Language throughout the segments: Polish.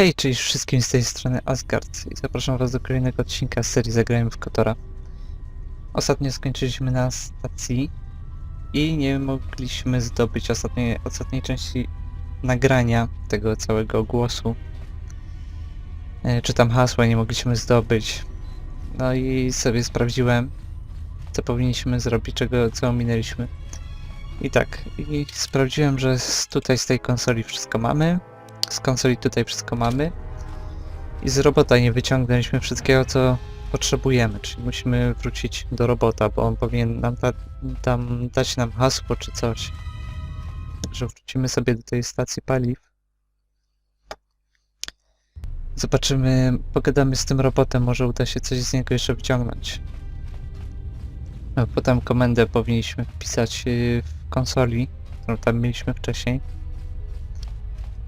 Hej, cześć wszystkim z tej strony Asgard i zapraszam was do kolejnego odcinka serii Zagrajmy w Kotora. Ostatnio skończyliśmy na stacji i nie mogliśmy zdobyć ostatniej, ostatniej części nagrania tego całego głosu. E, Czy tam hasła nie mogliśmy zdobyć. No i sobie sprawdziłem, co powinniśmy zrobić, czego, co ominęliśmy. I tak, i sprawdziłem, że tutaj z tej konsoli wszystko mamy z konsoli tutaj wszystko mamy i z robota nie wyciągnęliśmy wszystkiego, co potrzebujemy, czyli musimy wrócić do robota, bo on powinien nam da tam dać nam hasło czy coś. Także wrócimy sobie do tej stacji paliw. Zobaczymy, pogadamy z tym robotem, może uda się coś z niego jeszcze wyciągnąć. Potem komendę powinniśmy wpisać yy, w konsoli, którą tam mieliśmy wcześniej.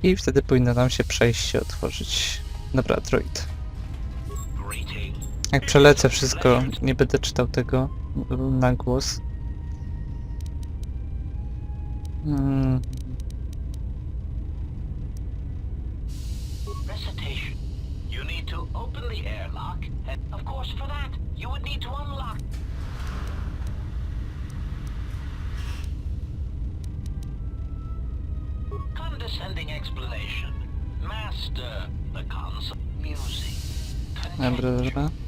I wtedy powinno nam się przejście otworzyć. Dobra, droid. Jak przelecę wszystko, nie będę czytał tego na głos. Mm, Recitation. You need to open the airlock, and of course, for that, you would need to unlock. Condescending explanation. Master the console. Music. dobra, dobra.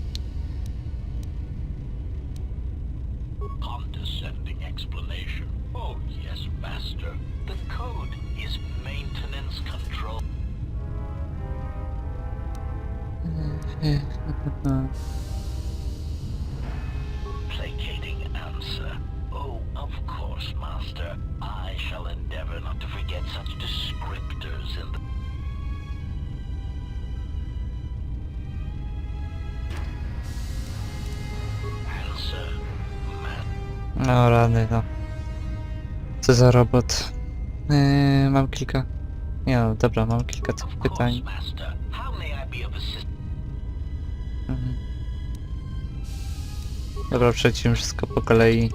No rany, no. Co za robot. Yy, mam kilka... Nie no, dobra, mam kilka tych pytań. Mhm. Dobra, przejdźmy wszystko po kolei.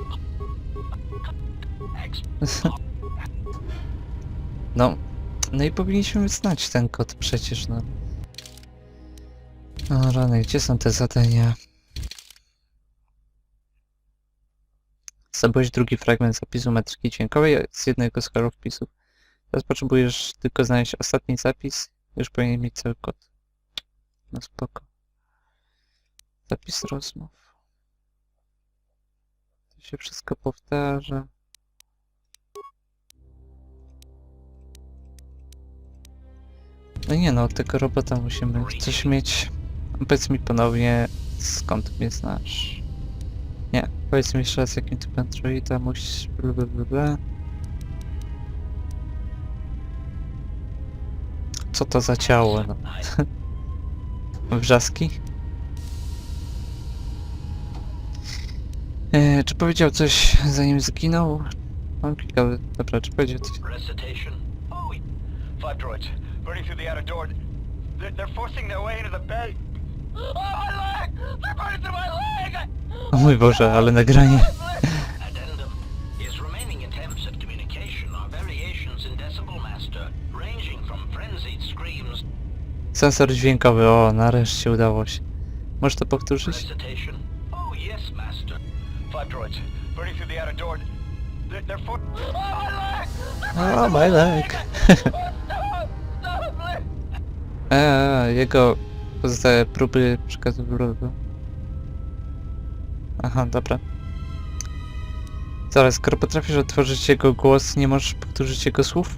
No, no i powinniśmy znać ten kod przecież, no. O rany, gdzie są te zadania? Zdobyłeś drugi fragment zapisu metryki dźwiękowej z jednego z kolorów wpisów. Teraz potrzebujesz tylko znaleźć ostatni zapis, już powinien mieć cały kod. No spoko. Zapis rozmów. To się wszystko powtarza. No nie no, tego robota musimy coś mieć. Powiedz mi ponownie, skąd mnie znasz. Powiedz mi jeszcze raz, jakim typem droida musisz... Co to za ciało, no? Wrzaski? E, czy powiedział coś zanim zginął? Mam kilka... Dobra, czy powiedział coś... Five droids burning through the outer door. They're forcing their way into the bay. O mój Boże, ale nagranie. Sensor dźwiękowy, o, nareszcie udało się. Możesz to powtórzyć? Oh, my leg! O, my leg. Eee, jego pozostałe próby przekazu wyrobu. Aha, dobra. Zaraz, skoro potrafisz otworzyć jego głos, nie możesz powtórzyć jego słów?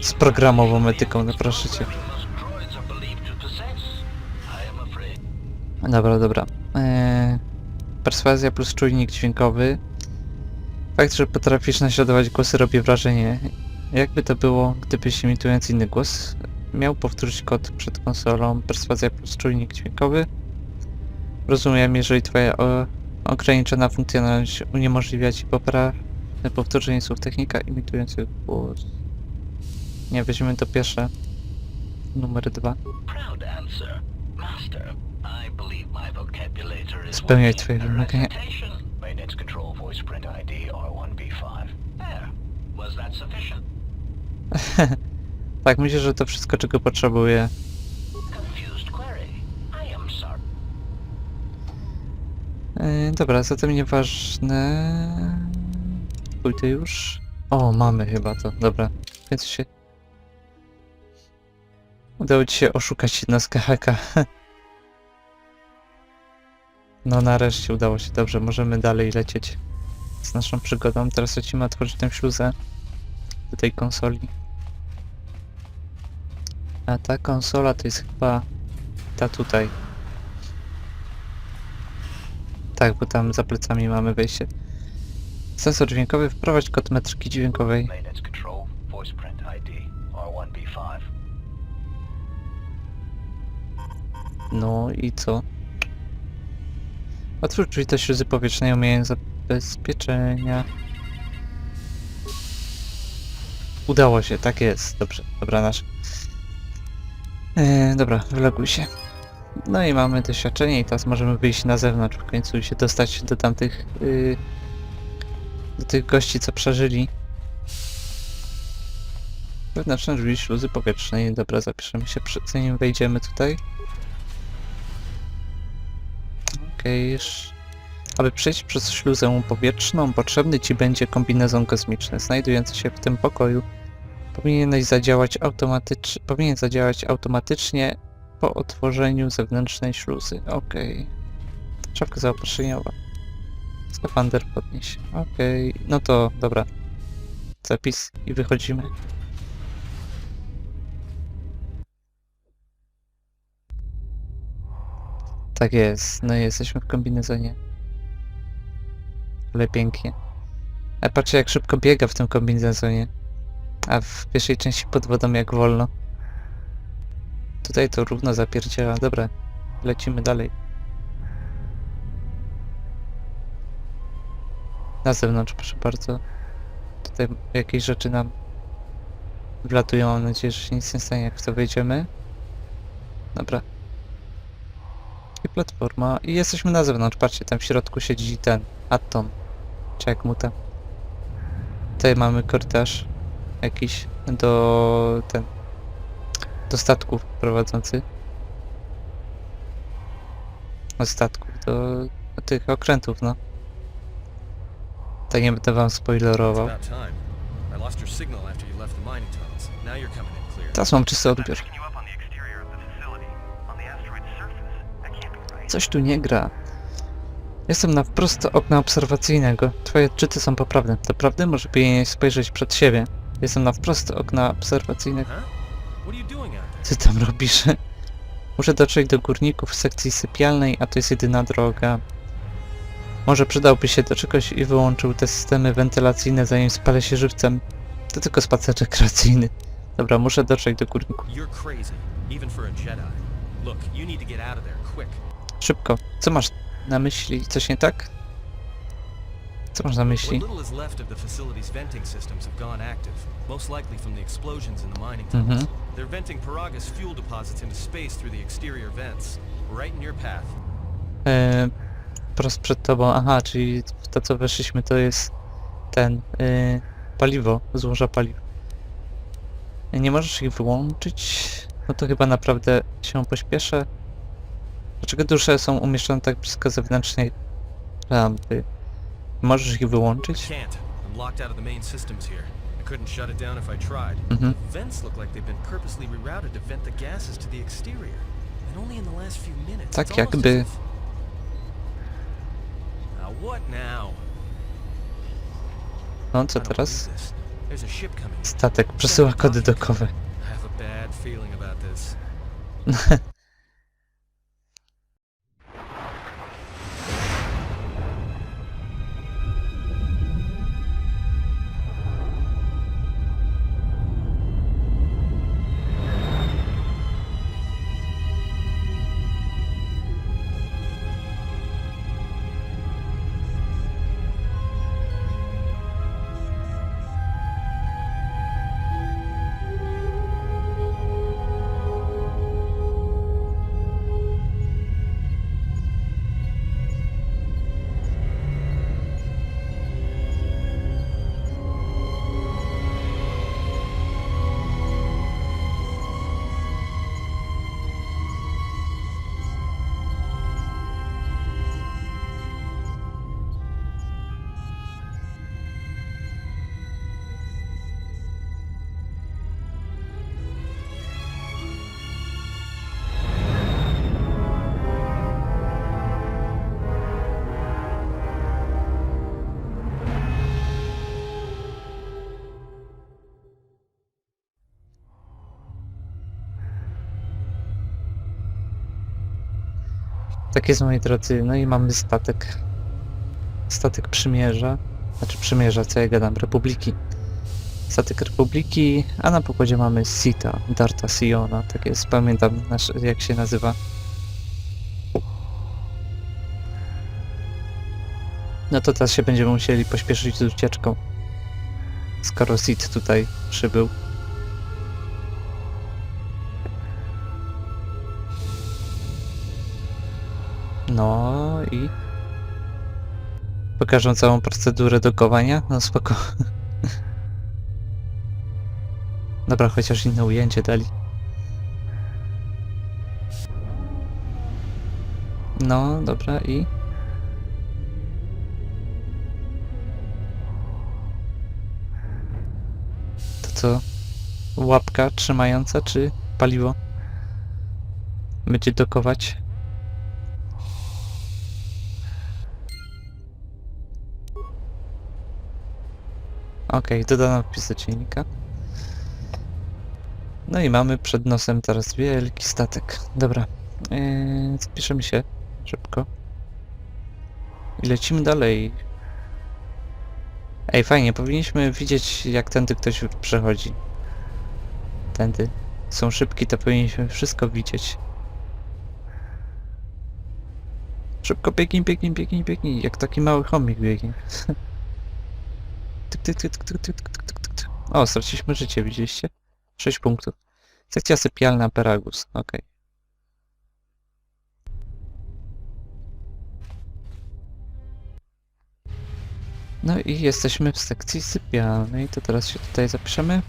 Z programową etyką, no proszę cię. Dobra, dobra. Eee, perswazja plus czujnik dźwiękowy. Fakt, że potrafisz naśladować głosy robi wrażenie. Jakby to było, gdybyś imitując inny głos miał powtórzyć kod przed konsolą perswazja plus czujnik dźwiękowy? Rozumiem, jeżeli twoja o, ograniczona funkcjonalność uniemożliwia ci poprawne powtórzenie słów technika imitujących głos. Nie, weźmiemy to pierwsze. Numer dwa. Spełniaj twoje wymagania. recitation. Maintenance control voice print ID R1B5. There. Was that sufficient? tak, myślę, że to wszystko, czego potrzebuję. Yy, dobra, zatem nieważne. Pójdę już. O, mamy chyba to, dobra. Więc się... Udało ci się oszukać jednostkę haka. No nareszcie udało się, dobrze, możemy dalej lecieć z naszą przygodą. Teraz lecimy otworzyć tę śluzę do tej konsoli. A ta konsola to jest chyba ta tutaj. Tak, bo tam za plecami mamy wejście. Sensor dźwiękowy, wprowadź kod metryki dźwiękowej. Maintenance control. Voice print ID. R1B5. No i co? Otwórz drzwi do śluzy powietrznej, omijając zabezpieczenia. Udało się, tak jest. Dobrze, dobra, nasz. E, dobra, wyloguj się. No i mamy doświadczenie i teraz możemy wyjść na zewnątrz w końcu i się dostać do tamtych... y, do tych gości, co przeżyli. Wewnętrzne drzwi śluzy powietrznej. Dobra, zapiszemy się, przy- zanim wejdziemy tutaj. Okej, sz- aby przejść przez śluzę powietrzną, potrzebny Ci będzie kombinezon kosmiczny. Znajdujący się w tym pokoju powinieneś zadziałać automatycz... powinien zadziałać automatycznie po otworzeniu zewnętrznej śluzy. Okej. Szafka zaopatrzeniowa. Skafander podnieś. Okej, no to dobra. Zapis i wychodzimy. Tak jest, no i jesteśmy w kombinezonie. Ale pięknie. A patrzcie jak szybko biega w tym kombinezonie. A w pierwszej części pod wodą jak wolno. Tutaj to równo zapierdziela. Dobra, lecimy dalej. Na zewnątrz, proszę bardzo. Tutaj jakieś rzeczy nam wlatują. Mam nadzieję, że się nic nie stanie, jak w to wejdziemy. Dobra. I platforma. I jesteśmy na zewnątrz. Patrzcie, tam w środku siedzi ten Atom. Czy jak mu tam. Tutaj mamy korytarz jakiś do ten do statków prowadzący. Do statków, do, do tych okrętów, no. Tak nie będę wam spoilerował. About time. I lost your signal after you left the mining tunnels. Now you're coming in clear. Teraz mam czysty odbiór. Picking you up on the exterior of the facility. On the asteroid's surface. That can't be right. Coś tu nie gra. Jestem na wprost okna obserwacyjnego. Twoje odczyty są poprawne. Doprawdy może powinieneś spojrzeć przed siebie. Jestem na wprost okna there? Co tam robisz? Muszę dotrzeć do górników w sekcji sypialnej, a to jest jedyna droga. Może przydałby się do czegoś i wyłączył te systemy wentylacyjne zanim spalę się żywcem. To tylko spacer rekreacyjny. Dobra, muszę dotrzeć do górników. Szybko. Co masz na myśli? Coś nie tak? Co masz na myśli? Mhm. They're venting Paraga's fuel deposits into space through the exterior vents. Right in your path. E, prost przed tobą. Aha, czyli to co weszliśmy to jest ten e, paliwo, złoża paliw. Nie możesz ich wyłączyć? No to chyba naprawdę się pośpieszę. Dlaczego dusze są umieszczone tak blisko zewnętrznej lampy? Możesz ich wyłączyć? Can't. I'm locked out of the main systems here. I couldn't shut it down if I tried. Mhm. The vents look like they've been purposely rerouted to vent the gases to the exterior. And only in the last few minutes. Tak It's almost jakby- as if- Now what now? No I co don't teraz? believe this. There's a ship coming. in. Statek przesyła kody dokowe. I have a bad feeling about this. Tak jest moi drodzy, no i mamy statek. Statek przymierza. Znaczy przymierza, co ja gadam, Republiki. Statek Republiki, a na pokładzie mamy Sita, Darta Siona, tak jest, pamiętam nasz, jak się nazywa. No to teraz się będziemy musieli pośpieszyć z ucieczką. Skoro Sid tutaj przybył. No i... Pokażę całą procedurę dokowania? No spoko. Dobra, chociaż inne ujęcie dali. No, dobra i... To co? Łapka trzymająca czy paliwo? Będzie dokować? Okej, dodano wpis do dziennika. No i mamy przed nosem teraz wielki statek. Dobra, yy, spiszemy się szybko. I lecimy dalej. Ej, fajnie, powinniśmy widzieć jak tędy ktoś przechodzi. Tędy. Są szybki, to powinniśmy wszystko widzieć. Szybko biegnij, biegnij, biegnij, biegnij, jak taki mały chomik biegnie. O, straciliśmy życie, widzieliście? 6 punktów. Sekcja sypialna Peragus, okej. No i jesteśmy w sekcji sypialnej, to teraz się tutaj zapiszemy.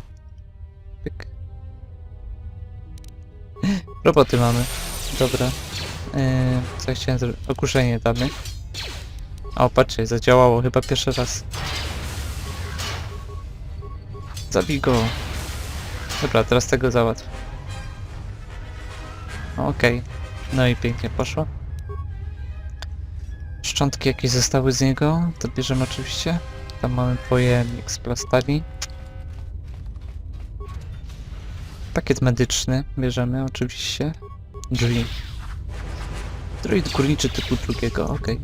Pyk. Roboty mamy. Dobra. Yy, co chciałem zrobić? Okuszenie damy. O, patrzcie, zadziałało chyba pierwszy raz. Zabij go. Dobra, teraz tego załatw. Okej. No i pięknie poszło. Szczątki jakieś zostały z niego, to bierzemy oczywiście. Tam mamy pojemnik z plastami. Pakiet medyczny bierzemy oczywiście. Drzwi. Droid górniczy typu drugiego, okej.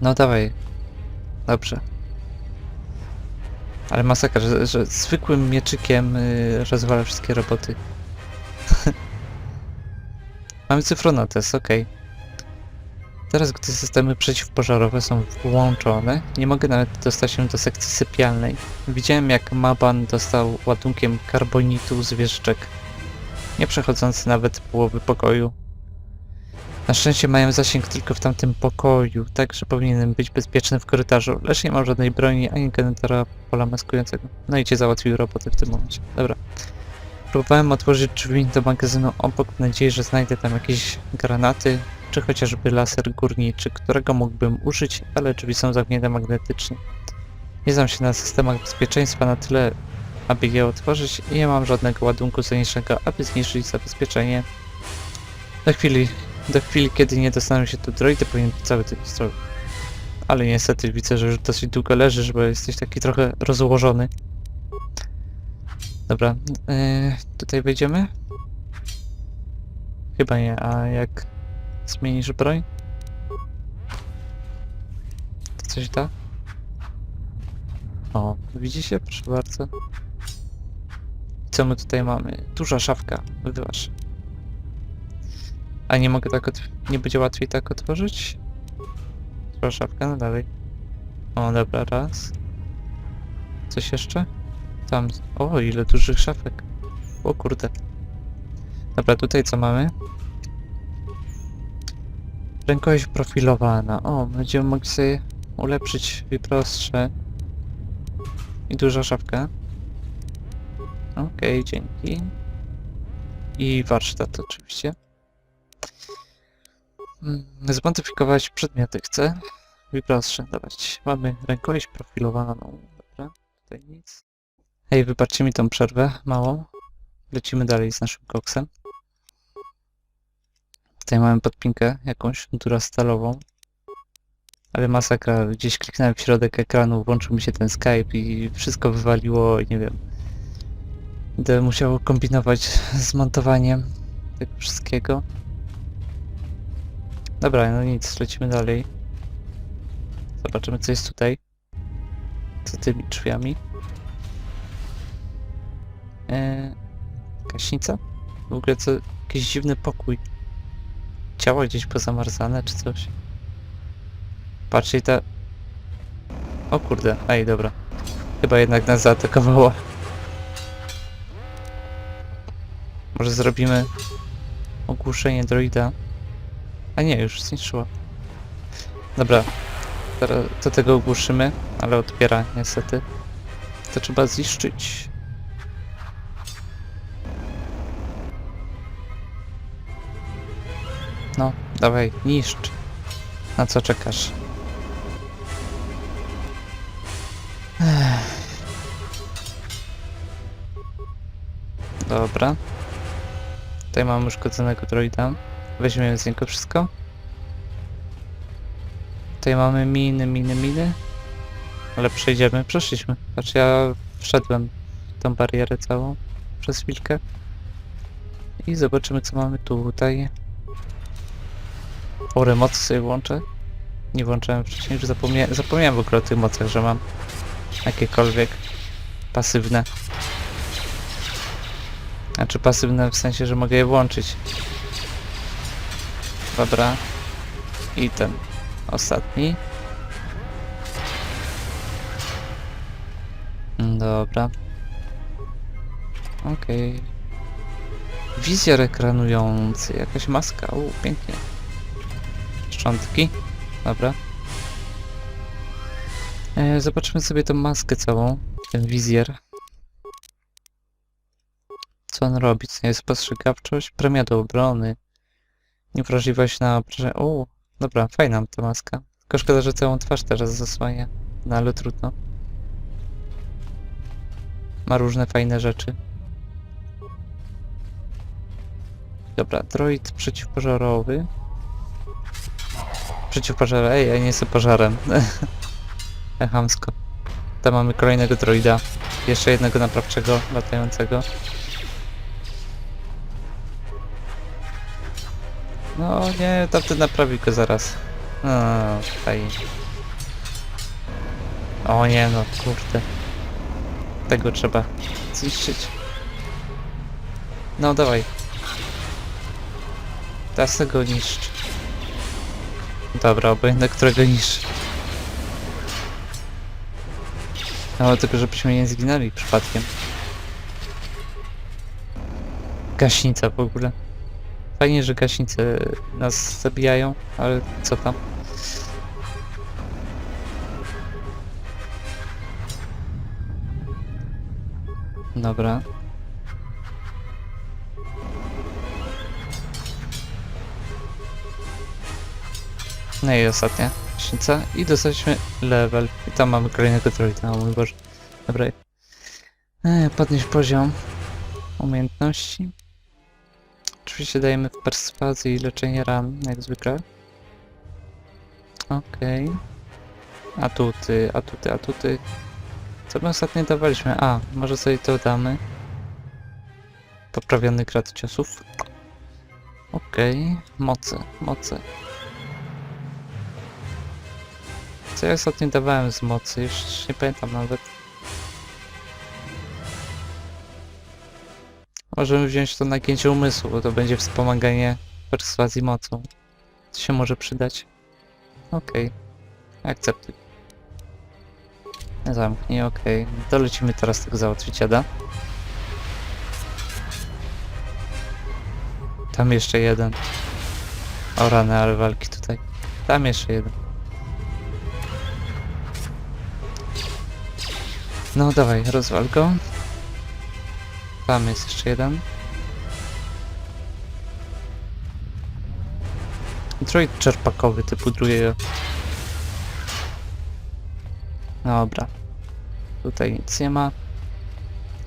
No dawaj. Dobrze. Ale masakra, że, że zwykłym mieczykiem yy, rozwala wszystkie roboty. Mamy cyfronotes, okej. Teraz, gdy systemy przeciwpożarowe są włączone, nie mogę nawet dostać się do sekcji sypialnej. Widziałem, jak Maban dostał ładunkiem karbonitu z wieżyczek, nie przechodzący nawet połowy pokoju. Na szczęście mają zasięg tylko w tamtym pokoju, tak że powinienem być bezpieczny w korytarzu, lecz nie mam żadnej broni ani generatora pola maskującego. No i cię załatwił roboty w tym momencie. Dobra. Próbowałem otworzyć drzwi do magazynu obok w nadziei, że znajdę tam jakieś granaty, czy chociażby laser górniczy, którego mógłbym użyć, ale drzwi są zamknięte magnetycznie. Nie znam się na systemach bezpieczeństwa na tyle, aby je otworzyć i nie mam żadnego ładunku zanicznego, aby zniszczyć zabezpieczenie. Do chwili, do chwili, kiedy nie dostaną się tu droidy, powinien być cały ten stroj. Ale niestety widzę, że już dosyć długo leżysz, bo jesteś taki trochę rozłożony. Dobra, yy, tutaj wejdziemy? Chyba nie, a jak zmienisz broń? To coś da? O, widzicie? Proszę bardzo. Co my tutaj mamy? Duża szafka, wyważ. A nie mogę tak nie będzie łatwiej tak otworzyć? Szafka, no dalej. O, dobra, raz. Coś jeszcze? Tam. O, ile dużych szafek. O kurde. Dobra, tutaj co mamy? Rękojeść profilowana. O, będziemy mogli sobie ulepszyć wyprostsze. I duża szafka. Okej, dzięki. I warsztat oczywiście. Mm, Zmodyfikować przedmioty chcę. Wyprostsze dawać. Mamy rękojeść profilowaną. Dobra, tutaj nic. Hej, wybaczcie mi tą przerwę małą. Lecimy dalej z naszym koksem. Tutaj mamy podpinkę jakąś durastalową. Ale masakra, gdzieś kliknąłem w środek ekranu, włączył mi się ten Skype i wszystko wywaliło nie wiem. Będę musiał kombinować z montowaniem. tego wszystkiego. Dobra, no nic, lecimy dalej. Zobaczymy co jest tutaj. Za tymi drzwiami. Eee, gaśnica? W ogóle co, jakiś dziwny pokój. Ciała gdzieś pozamarzane czy coś. Patrzcie ta... O kurde, ej dobra. Chyba jednak nas zaatakowała. Może zrobimy ogłuszenie droida. A nie, już zniszczyła. Dobra, teraz do tego ogłuszymy, ale odbiera niestety. To trzeba zniszczyć. No, dawaj, niszcz. Na co czekasz? Dobra. Tutaj mamy uszkodzonego droida. Weźmiemy z niego wszystko. Tutaj mamy miny, miny, miny. Ale przejdziemy. Przeszliśmy. Patrz, ja wszedłem w tą barierę całą przez chwilkę. I zobaczymy co mamy tutaj. Ory mocy sobie włączę. Nie włączałem wcześniej, już zapomniałem, zapomniałem w ogóle o tych mocach, że mam jakiekolwiek pasywne. Znaczy pasywne w sensie, że mogę je włączyć. Dobra. I ten ostatni. Dobra. Okej. Wizjer ekranujący, jakaś maska, u, pięknie. Szczątki, dobra. E, zobaczmy sobie tą maskę całą, ten wizjer. Co on robi? Co jest spostrzegawczość? Premia do obrony. Niewrażliwość na obrażenie. O, dobra, fajna ta maska. Tylko szkoda, że całą twarz teraz zasłania. No ale trudno. Ma różne fajne rzeczy. Dobra, droid przeciwpożarowy. Przeciwpożarowy, ej, ja nie jestem pożarem. Chamsko. Tam mamy kolejnego droida. Jeszcze jednego naprawczego, latającego. No nie, tamten naprawi go zaraz. No, fajnie. O nie, no kurde. Tego trzeba zniszczyć. No dawaj. Teraz tego niszcz. Dobra, obojętne którego niszcz. No tylko żebyśmy nie zginęli przypadkiem. Gaśnica w ogóle. Fajnie, że gaśnice nas zabijają, ale co tam? Dobra. No i ostatnia gaśnica. I dostaliśmy level. I tam mamy kolejnego droida, o mój Boże. Dobra. E, podnieść poziom umiejętności. Oczywiście dajemy w perswazję i leczenie ran, jak zwykle. Okej. Atuty, atuty, atuty. Co my ostatnio dawaliśmy? A, może sobie to damy. Poprawiony grad ciosów. Okej, moce, moce. Co ja ostatnio dawałem z mocy? Już nie pamiętam nawet. Możemy wziąć to nagięcie umysłu, bo to będzie wspomaganie perswazji mocą. To się może przydać. Okej. Akceptuj. Zamknij, okej. Dolecimy teraz tego załatwiciela. Tam jeszcze jeden. O rany, ale walki tutaj. Tam jeszcze jeden. No dawaj, rozwal go. Tam jest jeszcze jeden. Droid czerpakowy typu drugiego. Dobra. Tutaj nic nie ma.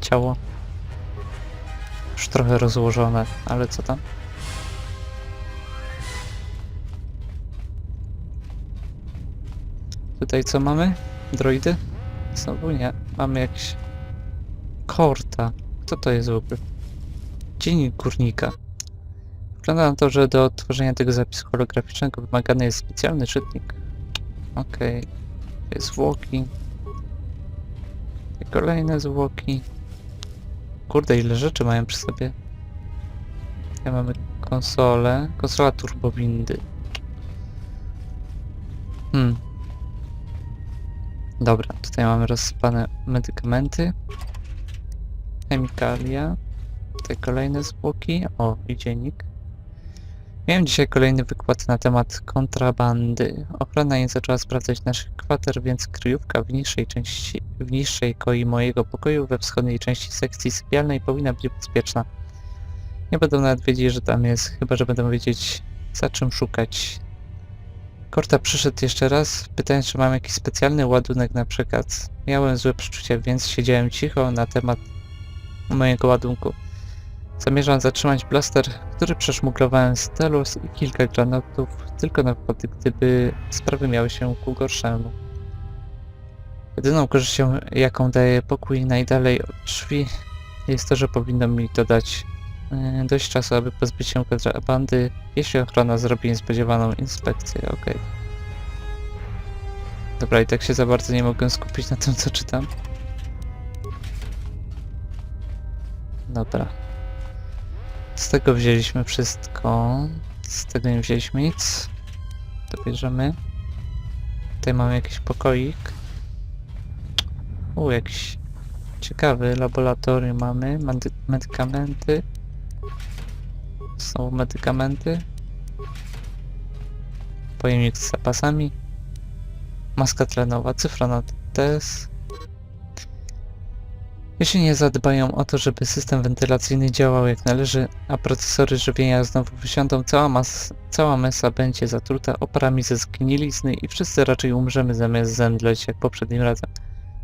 Ciało. Już trochę rozłożone, ale co tam? Tutaj co mamy? Droidy? Znowu nie. Mamy jakiś... Korta. Co to jest w ogóle? Dziennik górnika. Wygląda na to, że do tworzenia tego zapisu holograficznego wymagany jest specjalny czytnik. Okej. To jest zwłoki. I kolejne zwłoki. Kurde, ile rzeczy mają przy sobie. Ja mamy konsolę. Konsola turbowindy. Hmm. Dobra, tutaj mamy rozsypane medykamenty. Chemikalia. Tutaj kolejne zwłoki. O, dziennik. Miałem dzisiaj kolejny wykład na temat kontrabandy. Ochrona nie zaczęła sprawdzać naszych kwater, więc kryjówka w niższej części, w niższej koi mojego pokoju we wschodniej części sekcji sypialnej powinna być bezpieczna. Nie będą nawet wiedzieć, że tam jest, chyba że będą wiedzieć za czym szukać. Korta przyszedł jeszcze raz, pytając, czy mam jakiś specjalny ładunek na przekaz. Miałem złe przeczucia, więc siedziałem cicho na temat mojego ładunku. Zamierzam zatrzymać blaster, który przeszmuglowałem z Telos i kilka granatów, tylko na wypadek, gdyby sprawy miały się ku gorszemu. Jedyną korzyścią, jaką daje pokój najdalej od drzwi, jest to, że powinno mi to dać e, dość czasu, aby pozbyć się kontrabandy, jeśli ochrona zrobi niespodziewaną inspekcję, okej. Dobra, i tak się za bardzo nie mogę skupić na tym, co czytam. Dobra. Z tego wzięliśmy wszystko. Z tego nie wzięliśmy nic. To bierzemy. Tutaj mamy jakiś pokoik. U, jakiś ciekawy laboratorium mamy. Medy medykamenty. Są medykamenty. Pojemnik z zapasami. Maska tlenowa, cyfra na test. Jeśli nie zadbają o to, żeby system wentylacyjny działał jak należy, a procesory żywienia znowu wysiądą, cała, mas cała mesa będzie zatruta oparami ze zgnilizny i wszyscy raczej umrzemy zamiast zemdleć jak poprzednim razem.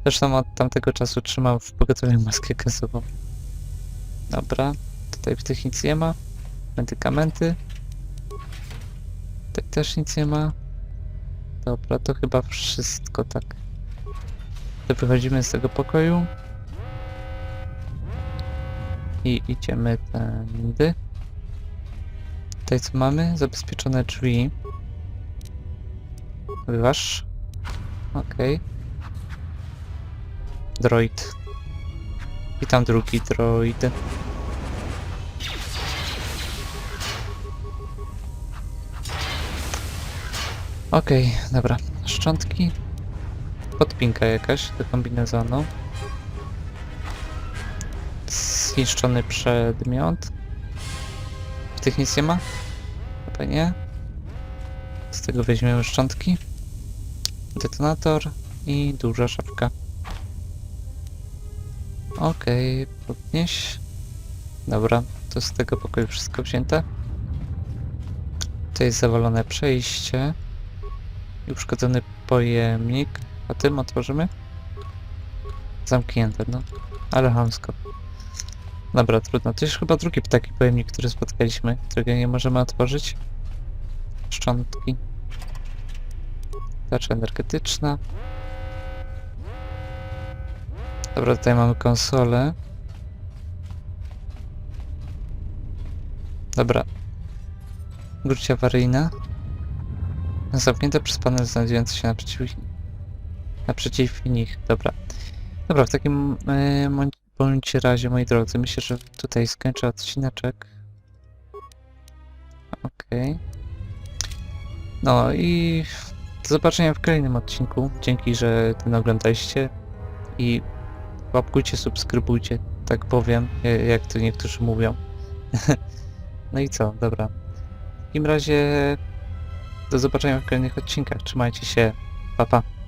Zresztą od tamtego czasu trzymam w pogotowiu maskę gazową. Dobra, tutaj w tych nic nie ma. Medykamenty. Tutaj też nic nie ma. Dobra, to chyba wszystko tak. Wychodzimy z tego pokoju. I idziemy tędy. Tutaj co mamy? Zabezpieczone drzwi. Wyważ. Okej. Droid. I tam drugi droid. Okej, dobra. Szczątki. Podpinka jakaś do kombinezonu. Zniszczony przedmiot. W tych nic nie ma? Chyba nie. Z tego weźmiemy szczątki. Detonator i duża szafka. Okej, podnieś. Dobra, to z tego pokoju wszystko wzięte. To jest zawalone przejście. I uszkodzony pojemnik. A tym otworzymy? Zamknięte, no. Ale hamsko. Dobra, trudno. To jest chyba drugi taki pojemnik, który spotkaliśmy, którego nie możemy otworzyć. Szczątki. Tarcza energetyczna. Dobra, tutaj mamy konsolę. Dobra. Gruć awaryjna. Zamknięte przez panel znajdujący się naprzeciw, naprzeciw nich. Dobra. Dobra, w takim e, bądź razie, moi drodzy, myślę, że tutaj skończę odcineczek. Okej. No i do zobaczenia w kolejnym odcinku. Dzięki, że ten oglądaliście. I łapkujcie, subskrybujcie, tak powiem, ja- jak to niektórzy mówią. no i co, dobra. W takim razie do zobaczenia w kolejnych odcinkach. Trzymajcie się. Pa, pa.